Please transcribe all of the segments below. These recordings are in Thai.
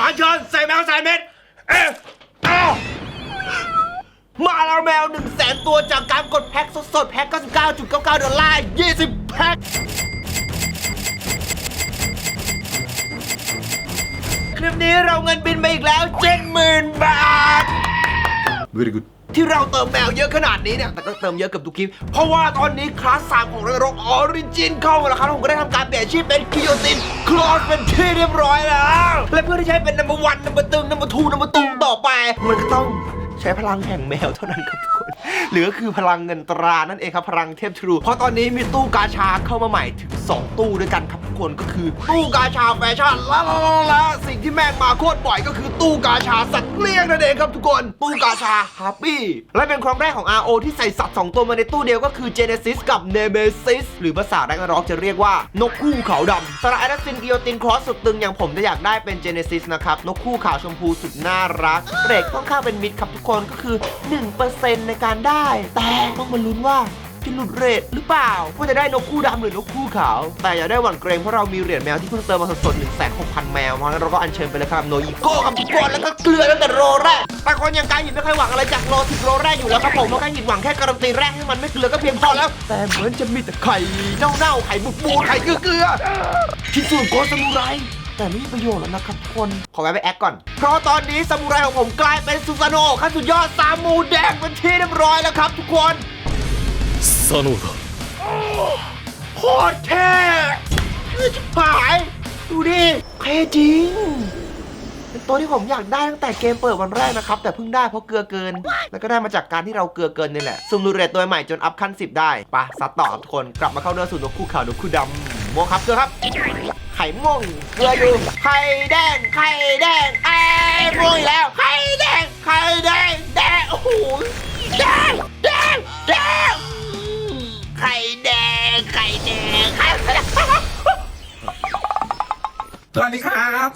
หาเชิญใส่แมวใส่เม็ด เอ๊ะอ้าวมาแล้วแมว1 0 0 0 0แสนตัวจากการกดแพ็คสดๆ แพ็ค99.99ดอลลาร์20 แพ็ค คลิปนี้เราเงินบินไปอีกแล้ว 70,000 บาท very good ที่เราเติมแมวเยอะขนาดนี้เนี่ย แต่ก็เติมเยอะเกับทุกคลิป เพราะว่าตอนนี้คลาส 3 ของเรือรกออริจินเข้ามาแล้วครับผมก็ได้ทำการเปลี่ยนชื่อเป็นกิโยตินคลอสเป็นที่เรียบร้อยแล้ว และเพื่อที่จะใช้เป็นนัมเบอร์วันนัมเบอร์ตึงนัมเบอร์ทูนัมเบอร์ตุงต่อไป มันก็ต้องใช้พลังแห่งแมวเท่านั้นครับทุกคน หรือก็คือพลังเงินตรานั่นเองครับพลังเทพทรู เพราะตอนนี้มีตู้กาชาเข้ามาใหม่ถึง 2 ตู้ด้วยกันครับทุกคนก็คือ ตู้กาชาแฟชั่นและและส ที่แม่งมาโคตรบ่อยก็คือตู้กาชาสัตว์เลี้ยงนั่นเองครับทุกคน ตู้กาชาฮาปปี้และเป็นครั้งแรกของ RO ที่ใส่สัตว์ 2 ตัวมาในตู้เดียวก็คือ Genesis กับ Nemesis หรือภาษาแรกร็อกจะเรียกว่านกคู่ขาวดำสำหรับแอดซินกิโยตินครอสสุดตึงอย่างผมจะอยากได้เป็น Genesis นะครับ นกคู่ขาวชมพูสุดน่ารักเรทค่อนข้างเป็นมิดครับทุกคนก็คือ 1%ในการได้ แต่ต้องมาลุ้นว่า จะหลุดเรทหรือเปล่าว่าจะได้นกคู่ดำหรือนกคู่ขาว แต่อย่าได้หวั่นเกรงเพราะเรามีเหรียญแมวที่เพิ่งเติมมาสดๆ1 6 0 0 0แมวเพราะงั้นเราก็อัญเชิญไปเลยครับโนอีโก้กับทุกคนแล้วก็เกลือตั้งแต่โรแรกแต่คนอย่างกายหยิบไม่ค่อยหวังอะไรจากโลสิบโลแรกอยู่แล้วครับผมเพราะกายหยิบหวังแค่การันตีแรกให้มันไม่เกลือก็เพียงพอแล้ว แต่เหมือนจะมีแต่ไข่เน่าๆไข่บุบูไข่เกลือๆที่สุดโกสมุไรแต่ไม่มีประโยชน์แล้วนะครับทุกคน ขอแวะไปแอคก่อน เพราะตอนนี้ซามูไรของผมกลายเป็นซูซานโนขั้นสุดยอดซามูแดงเป็นที่เรียบร้อยแล้วครับทุกคน ซาโนดะโคตรเท่ชิบหาย ดูดิเท่จริง เป็นตัวที่ผมอยากได้ตั้งแต่เกมเปิดวันแรกนะครับ แต่เพิ่งได้เพราะเกลือเกิน แล้วก็ได้มาจากการที่เราเกลือเกินนี่แหละซุ่มดูเรตตัวใหม่จนอัพขั้น 10 ได้ปะสัดต่อทุกคนกลับมาเข้าเนื้อสู่นกคู่ขาวนกคู่ดำม้วมครับเกลือครับ ไข่ม่วงเกลืออยู่ไข่แดงไข่แดงไอ้ม่วงแล้วไข่แดงไข่แดงแดงโอ้โหแดงแดงแดง ไข่แดง ไข่แดงไข่แดงสวัสดีครับ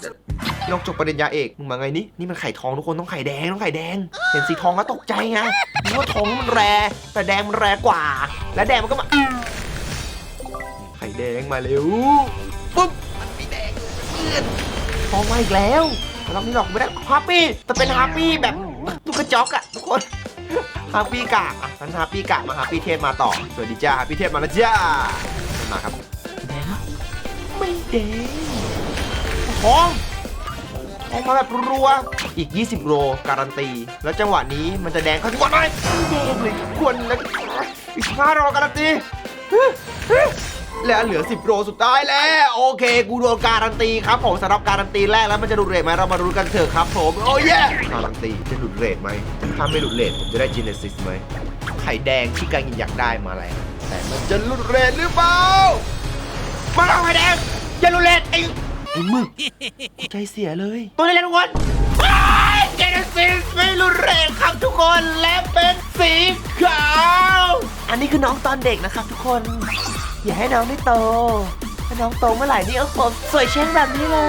ยกจบปริญญาเอกมึงมาไงนี่นี่มันไข่ทองทุกคนต้องไข่แดงต้องไข่แดง เห็นสีทองก็ตกใจไงนึกว่าทองมันแรแต่แดงมันแรกว่า และแดงมันก็มาไข่แดงมาเร็วปุ๊บมันมีแดงเพื่อนทองมาอีกแล้วรอบนี้หรอกไม่ได้ฮาปปี้แต่เป็นฮาปปี้แบบลูกกระจอกอะทุกคน ฮาปปี้กะอะงั้นฮาปปี้กะมาฮาปปี้เทพมาต่อ สวัสดีจ้าฮาปปี้เทพมาแล้วจ้ามาครับแดงอะไม่แดงทองทองมาแบบรัวอีก 20 โลการันตี แล้วจังหวะนี้มันจะแดงเข้าทุกคนไหมแดงเลยทุกคนแล้วอีก5โลการันตี แล้วเหลือ 10โลสุดท้ายแล้ว โอเค กูโดนการันตีครับผมสำหรับการันตีแรกแล้วมันจะหลุดเรทไหมเรามาดูกันเถอะครับผมโอ้ยการันตีจะหลุดเรทไหมถ้าไม่หลุดเรทผมจะได้จีเนซิสไหมไข่แดงที่การยินอยากได้มาแล้วแต่มันจะหลุดเรทหรือเปล่ามาเอาไข่แดงอย่าหลุดเรทไอ้ไอ้มึกใจเสียเลย ตัวนี้แหละทุกคนเจเนซิสไม่รุนแรงครับทุกคนและเป็นสีขาว อันนี้คือน้องตอนเด็กนะครับทุกคน อย่าให้น้องได้โตถ้าน้องโตเมื่อไหร่นี่โอ้โหสวยเช่นแบบนี้เล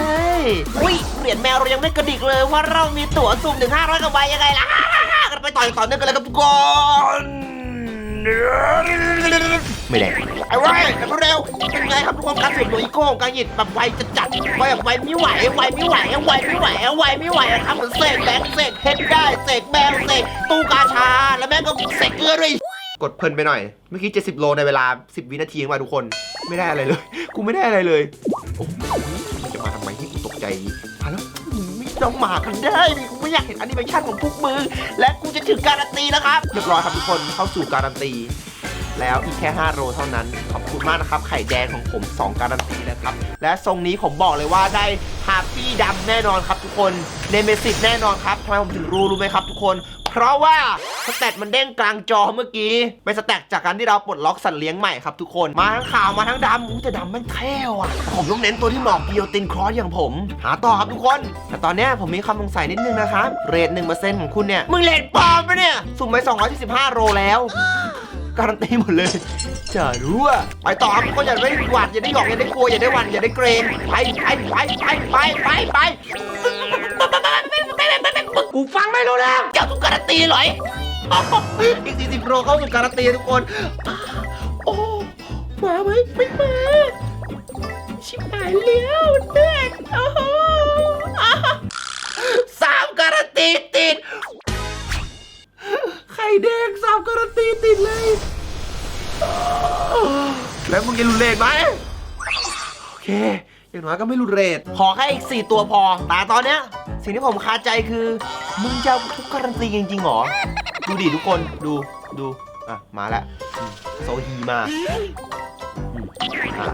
ยอุ้ยเหรียญแมวเรายังไม่กระดิกเลยว่าเรามีตั๋วสุ่มถึง500กว่าใบยังไงล่ะกันไปต่อยต่อเนื่องกันเลยครับทุกคนไม่แรงไอ้ไว้แบบเร็วเป็นไงครับทุกคนการเสกตัวอีโก้ของการหยิบแบบไวจะจัดไวแบบไวไม่ไหวไวไม่ไหวไวไม่ไหวไวไม่ไหวครับเหมือนเสกแบงเสกเฮดได้เสกแมวเสกตู้กาชาแล้วแม่งก็เสกเกลือด้วย กดเพลินไปหน่อย เมื่อกี้ 70 โลในเวลา 10 วินาทีเองมาทุกคน ไม่ได้อะไรเลย กูไม่ได้อะไรเลย โอ้โหมันจะมาทำไมที่กูตกใจมาแล้วไม่ต้องมากันได้ดิกูไม่อยากเห็นอนิเมชันของพวกมึง และกูจะถึงการันตีแล้วครับ เรียบร้อยครับทุกคนเข้าสู่การันตี แล้วอีกแค่ 5 โลเท่านั้น ขอบคุณมากนะครับ ไข่แดงของผม 2 การันตีแล้วครับ และทรงนี้ผมบอกเลยว่าได้ฮาร์ปี้ดำแน่นอนครับทุกคน เนเมซิสแน่นอนครับทำไมผมถึงรู้รู้ไหมครับทุกคน เพราะว่าสแตทมันเด้งกลางจอเมื่อกี้เป็นสแตทจากการที่เราปลดล็อกสัตว์เลี้ยงใหม่ครับทุกคนมาทั้งขาวมาทั้งดำอู้แต่ดำมันแค่อะ ผมต้องเน้นตัวที่เหมาะกิโยตินครอสอย่างผม หาต่อครับทุกคน แต่ตอนนี้ผมมีคำสงสัยนิดนึงนะครับเรทหนึ่งเปอร์เซ็นต์ของคุณเนี่ยมึงเรทปลอมปะเนี่ยสุ่มไป245โลแล้วการันตีหมดเลยจะรู้อะไปต่อครับก็อย่าได้หวาดอย่าได้หยอกอย่าได้กลัวอย่าได้หวั่นอย่าได้เกรงไปไปไปไปไปไป กูฟังไม่รู้เรื่องเจ้าสุการตีหรอยอีกสี่สิบโรเข้าสุการตีทุกคน โอ้มาไหมไม่มา ชิบหายแล้วเด็กโอ้โหสามการตีติด ไข่เด็กสามการตีติดเลย แล้วมึงจะรุนแรงไหมโอเค อย่างน้อยก็ไม่รุนแรงขอแค่อีกสี่ตัวพอแต่ตอนเนี้ย สิ่งที่ผมคาใจคือ มึงจะทุกการันตีจริงๆเหรอ ดูดิทุกคนดูดูอะมาแล้วโซฮีมาอืมอะ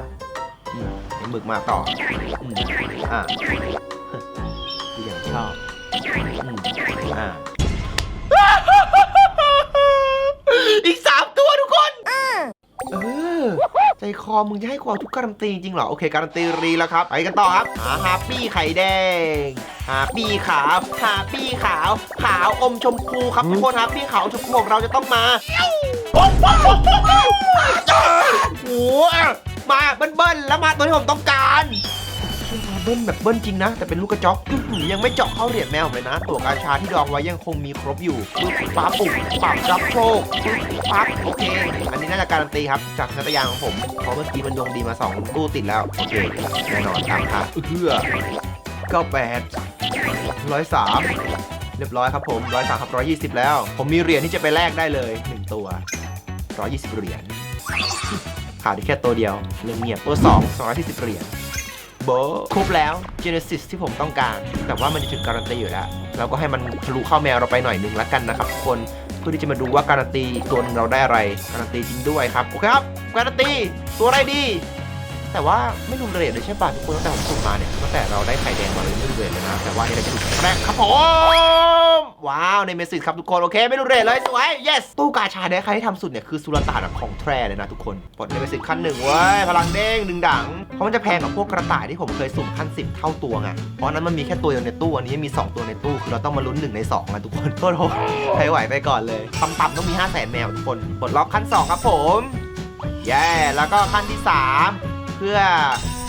อืมไอ้หมึกมาต่ออืมอะกูอย่างชอบอืมอะอีกสามตัวทุกคนเออใจคอมึงจะให้ความทุกการันตีจริงเหรอ โอเค การันตีรีแล้วครับ ไปกันต่อครับหาฮาปี้ไข่แดง ฮาปี้ขาวฮาปี้ขาว ขาวอมชมพูครับทุกคนฮาปี้ขาวอมชมพูของเราจะต้องมาโอ้โหมาเบิ้ลๆแล้วมาตัวที่ผมต้องการมาเบิ้ลแบบเบิ้ลจริงนะ แต่เป็นลูกกระจอกอื้อหือยังไม่เจาะเข้าเหรียญแมวผมเลยนะ ตัวกาชาที่ดองไว้ยังคงมีครบอยู่ปึ๊บฟ้าปุ่มปรับรับโชคปึ๊บปั๊บโอเค อันนี้น่าจะการันตีครับ จากนัตยางของผมเพราะเมื่อกี้มันดวงดีมา2ตู้ติดแล้ว โอเค แน่นอนตามครับเพื่อ 98 103เรียบร้อยครับผม103ครับ120แล้ว ผมมีเหรียญที่จะไปแลกได้เลย1ตัว120เหรียญขาดอีกแค่ตัวเดียวเรื่องเงียบตัว2 240เหรียญโบครบแล้ว Genesis ที่ผมต้องการ แต่ว่ามันจะถึงการันตีอยู่แล้ว เราก็ให้มันทะลุเข้าแมวเราไปหน่อยหนึงละกันนะครับทุกคนเพื่อที่จะมาดูว่าการันตีตัวนึงเราได้อะไร การันตีจริงด้วยครับ โอเคครับ การันตีตัวอะไรดี แต่ว่าไม่รุนแรงเลยใช่ป่ะทุกคนตั้งแต่ผมสุ่มมาเนี่ยตั้งแต่เราได้ไข่แดงมาเลยไม่รุนแรงเลยนะแต่ว่านี่เราจะถูกแรกครับผมว้าวในเมสซิสครับทุกคนโอเคไม่รุนแรงเลยสวย yes ตู้กาชาเนี่ยใครที่ทำสุดเนี่ยคือสุลต่านของแทรเลยนะทุกคนปลดในเมสซิสขั้นหนึ่งเว้ยพลังเด้งดึงดังเพราะมันจะแพงกว่าพวกกระต่ายที่ผมเคยสุ่มขั้นสิบเท่าตัวไงเพราะนั้นมันมีแค่ตัวเดียวในตู้อันนี้มี 2 ตัวในตู้คือเราต้องมาลุ้น1ใน2นะทุกคนโทษโทษใครไหวไปก่อนเลยต่ำๆต้องมี5 0 0 0 0 0แมวทุกคนปลดล็อกขั้นสองครับผม แย่แล้วก็ขั้นที่สามเพื่อ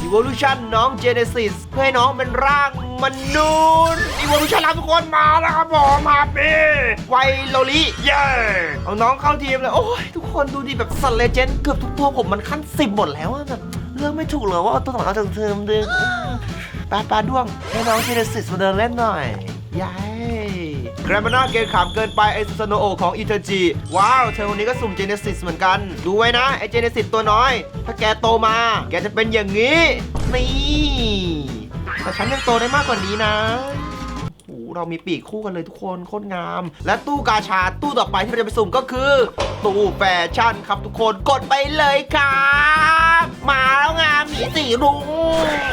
Evolution น้อง Genesis เพื่อให้น้องเป็นร่างมนุษย์ Evolution แล้วทุกคนมาแล้วครับผมมาเป้ไวโลลิเย้เอาน้องเข้าทีมเลย โอ้ย ทุกคนดูดิแบบสัตว์เลเจนด์เกือบทุกตัวผมมันขั้นสิบหมดแล้วอะแบบเลือกไม่ถูกเลยว่าเอาตัวไหนเอาจากเทอมดึงปลาปลาด้วงให้น้อง Genesis มาเดินเล่นหน่อยย้าย แกรมนาเกมขามเกินไปไอซูซาโนโอของอิเทอร์จีว้าว เธอคนนี้ก็สุ่มเจเนซิสเหมือนกัน ดูไว้นะ ไอเจเนซิสตัวน้อย ถ้าแกโตมา แกจะเป็นอย่างนี้ นี่ แต่ฉันยังโตได้มากกว่านี้นะโอ้เรามีปีกคู่กันเลยทุกคนโคตรงาม และตู้กาชาตู้ต่อไปที่เราจะไปสุ่มก็คือ ตู้แฟชั่นครับทุกคนกดไปเลยครับ มาแล้วงามมีสีรุ้ง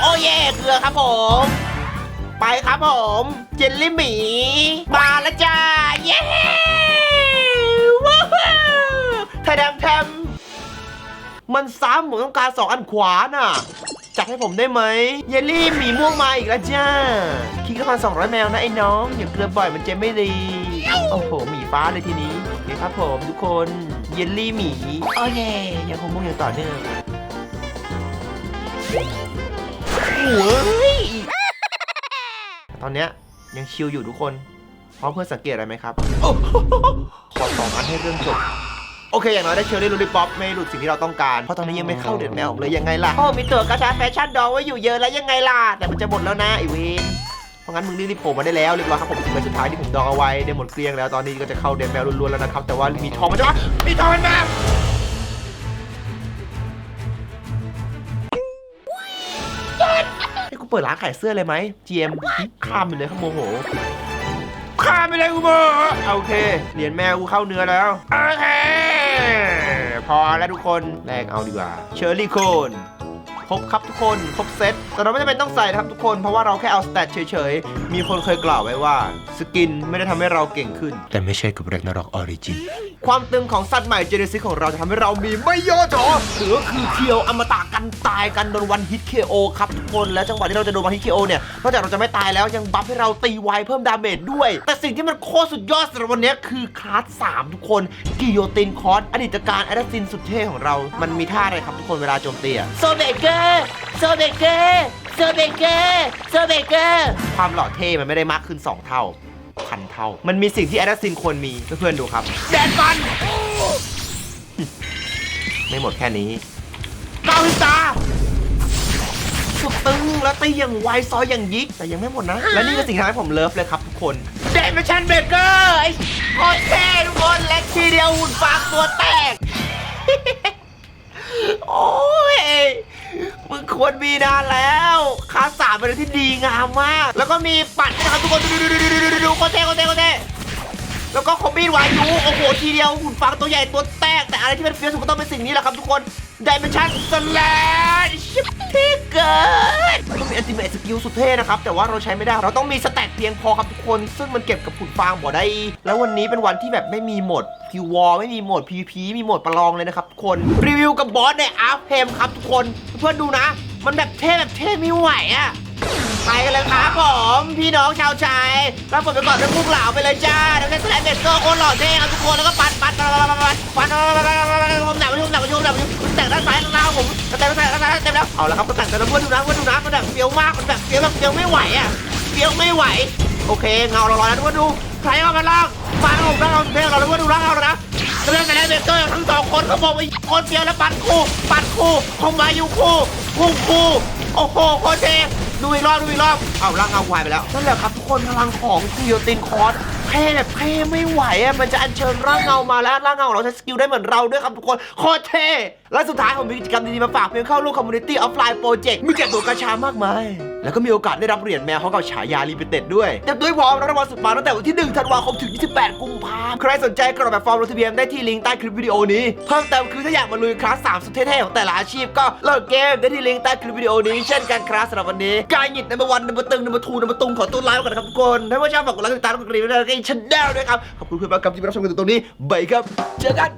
โอ้เย่เกลือครับผม ไปครับผม เจลลี่หมี มาแล้วจ้า เย้ว้าวแทมแทมมันซ้ำผมต้องการสองอันขวาน่ะ จัดให้ผมได้ไหม เยลลี่หมีม่วงมาอีกแล้วจ้า คิดก็พันสองร้อยแมวนะไอ้น้องอย่าเกลือบ่อยมันเจไม่ดี โอ้โหหมีฟ้าเลยทีนี้โอเคครับผมทุกคนเยลลี่หมี โอเคยังคงมุ่งอย่างต่อเนื่องโอ้ย ตอนเนี้ยยังชิลอยู่ทุกคนพร้อมเพื่อนสังเกตอะไรไหมครับโอ้โหขอสองอันให้เรื่องจบโอเค อย่างน้อยได้เชลลี่ลูลิป๊อปไม่หลุดสิ่งที่เราต้องการ เพราะตอนนี้ยังไม่เข้าเดือนแมวเลยยังไงล่ะ โอ้ มีตัวกระชาแฟชั่นดองไว้อยู่เยอะแล้วยังไงล่ะ แต่มันจะหมดแล้วนะไอเวนเพราะงั้นมึงรีบๆโผล่มาได้แล้วเรียบร้อยครับผมถึงใบสุดท้ายที่ผมดองเอาไว้ได้หมดเกลี้ยงแล้วตอนนี้ก็จะเข้าเดือนแมวล้วนๆแล้วนะครับแต่ว่ามีทองมันจะมีทองมันมา เปิดร้านขายเสื้อเลยไหม GM ข้ามไปเลยครับโมโหข้ามไปเลยกูโมโหโอเคเหรียญแมวกูเข้าเนื้อแล้ว โอเค พอแล้วทุกคนแลกเอาดีกว่า เชอร์รี่โคน ครบครับทุกคนครบเซตแต่เราไม่จำเป็นต้องใส่นะครับทุกคนเพราะว่าเราแค่เอาสแตทเฉยๆ มีคนเคยกล่าวไว้ว่า สกินไม่ได้ทำให้เราเก่งขึ้น แต่ไม่ใช่กับเรกนาร็อกออริจินความตึงของสัตว์ใหม่เจเนซิสของเราจะทำให้เรามีไม่ย่อท้อหรือคือเคียวอมตะกันตายกันโดนวันฮิตเคโอครับทุกคนและจังหวะที่เราจะโดนวันฮิตเคโอเนี่ยนอกจากเราจะไม่ตายแล้วยังบัฟให้เราตีไวเพิ่มดาเมจด้วย แต่สิ่งที่มันโคตรสุดยอดสำหรับวันนี้คือคลาส3ทุกคนกิโยตินคอร์สอดีตการแอดซินสุดเท่ของเรา มันมีท่าอะไรครับทุกคนเวลาโจมตีอะโซเบเกอร์โซเบเกอร์โซเบเกอร์โซเบเกอร์ความหล่อเท่มันไม่ได้มากขึ้น 2 เท่าพันเท่า มันมีสิ่งที่แอดซินควรมีเพื่อนๆดูครับแดนฟันไม่หมดแค่นี้ก้าวพิตาสุดตึงแล้วตีอย่างไวซอยอย่างยิก แต่ยังไม่หมดนะ และนี่คือสิ่งที่ทำให้ผมเลิฟเลยครับทุกคนเดนเมชันเบเกอร์ไอ้โคตรเท่ทุกคนเล็กทีเดียวหุ่นฟางตัวแตก ควรมีนานแล้วคาสาเป็นอะไรที่ดีงามมาก แล้วก็มีปัดนะครับทุกคน ดูดูดูดูดูดูดูโคตรเท่โคตรเท่โคตรเท่แล้วก็คอมบี้วายูโอ้โหทีเดียวหุ่นฟางตัวใหญ่ตัวแตก แต่อะไรที่เป็นเฟี้ยวสุดก็ต้องเป็นสิ่งนี้แหละครับทุกคนไดิเมนชันสแลชพี่เกอร์ต้องมีอัลติเมทสกิลสุดเท่นะครับ แต่ว่าเราใช้ไม่ได้ เราต้องมีสแต็กเพียงพอครับทุกคน ซึ่งมันเก็บกับขุนฟางบ่ได้ แล้ววันนี้เป็นวันที่แบบไม่มีหมดคิววอลไม่มีหมด PVP มีหมดประลองเลยนะครับทุกคน รีวิวกับบอสในอาร์เพมครับทุกคน เพื่อนดูนะ มันแบบเท่แบบเท่ไม่ไหวอะ ไปกันเลยครับผม พี่น้องชาวไทยรับผมไปก่อนด้วยพุ่งเหล่าไปเลยจ้าเดี๋ยวแค่สแลมเด็ดก็โคนหล่อเท่ครับทุกคนแล้วก็ปัดปัดปัดปัดปัดปัดปัดผมหนักผมหนักผมหนักผมแต่งด้านซ้ายด้านหน้าผมแต่งด้านซ้ายด้านหน้าเต็มแล้วเอาละครับก็แต่งแต่ละเพื่อนดูนะเพื่อนดูนะมันแบบเฟี้ยวมากมันแบบเฟี้ยวแบบเฟี้ยวไม่ไหวอะเฟี้ยวไม่ไหว โอเคเงาเราลอยแล้วทุกคนดูใครเอามาล่างฟังผมล่างเราเท่เราแล้วเพื่อนดูล่างเราแล้วนะ เรื่องแต่แล้วเบเกอร์ทั้งสองคนเขาบอกว่าคนเดียวแล้วปัดคู่ปัดคู่คงมาอยู่คู่คู่คู่โอ้โหโคเทดูอีกรอบดูอีกรอบเอาร่างเอาควายไปแล้วนั่นแหละครับทุกคนพลังของกิโยตินคอร์สเท่แบบเท่ไม่ไหวอะมันจะอัญเชิญร่างเงามาแล้วร่างเงาของเราใช้สกิลได้เหมือนเราด้วยครับทุกคนโคตรเท่ และสุดท้ายผมมีกิจกรรมดีๆมาฝากเพียงเข้าร่วมคอมมูนิตี้ออฟไลน์โปรเจกต์มีแจกตัวกระชามากมาย แล้วก็มีโอกาสได้รับเหรียญแมวเขากับฉายาลีเปเต็ดด้วยเต็มด้วยพร้อมรับรางวัลสุดปังตั้งแต่วันที่ 1 ธันวาคมถึง 28 กุมภาพันธ์ใครสนใจกรอกแบบฟอร์มลงทะเบียนได้ที่ลิงก์ใต้คลิปวิดีโอนี้เพิ่มเติมคือถ้าอยากมาลุยคลาส3สุดเท่ๆของแต่ละอาชีพก็เลิกเกมได้ที่ลิงก์ใต้คลิปวิดีโอนี้เช่นกันครับสำหรับวันนี้การหยิบในวันในวันตึงในวันทูในวันตุงขอตัวลาไปก่อนนะครับทุกคนถ้าว่าชอบฝากกดไลค์กดติดตามกดกระดิ่งด้วยนะครับช่องแนลด้วยครับขอบคุณเพื่อนๆครับที่มารับชมกันถึงตรงนี้บายครับเจอกัน